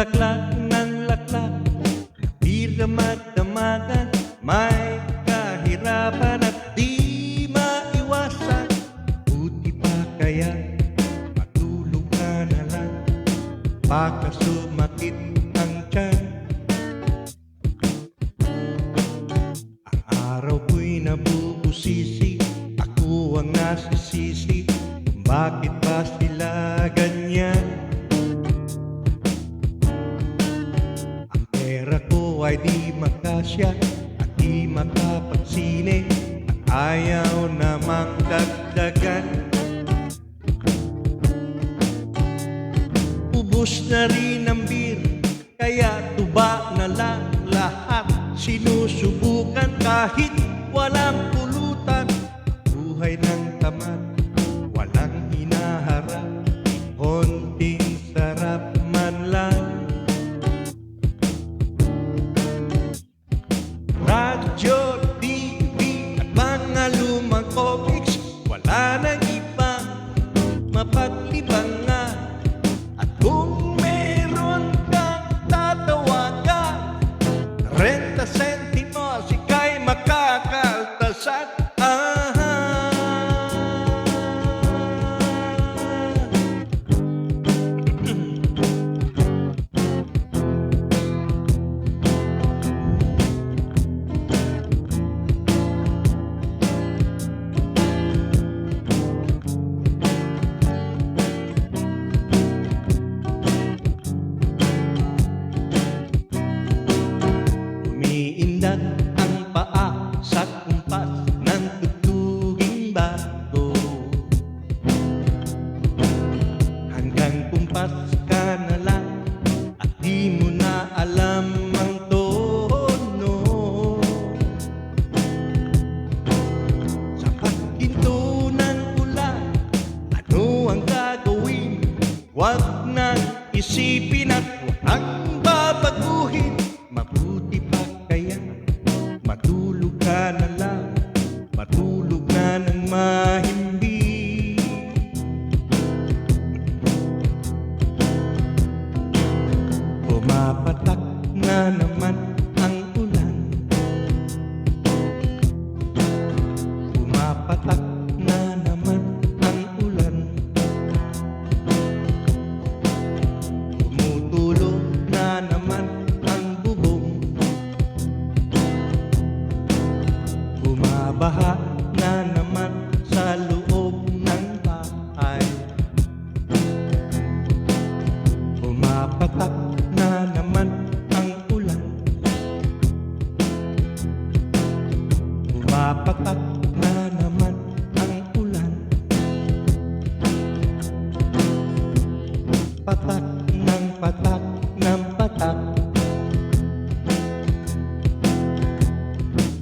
bulaklak Di ramat-damagan May kahirapan at di maiwasan. Buti pa kaya matulog ka na lang Baka sumakit ang tiyan. Ang araw ko'y nabubusisi Ako ang nasisisi. Bakit ba makasya At di makapagsine At ayaw namang dagdagan. Ubus na rin ang beer Kaya tuba na lang lahat. Sinusubukan kahit walang pulutan Buhay ng tamad Sana Lang at di mo na alam ang tono Sa pagkinto ng ulan, ang gagawin? Huwag nang isipin at huwag Pumapatak na naman Patak ng patak ng patak.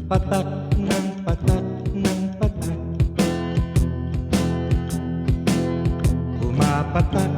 Patak ng patak ng patak. Pumapatak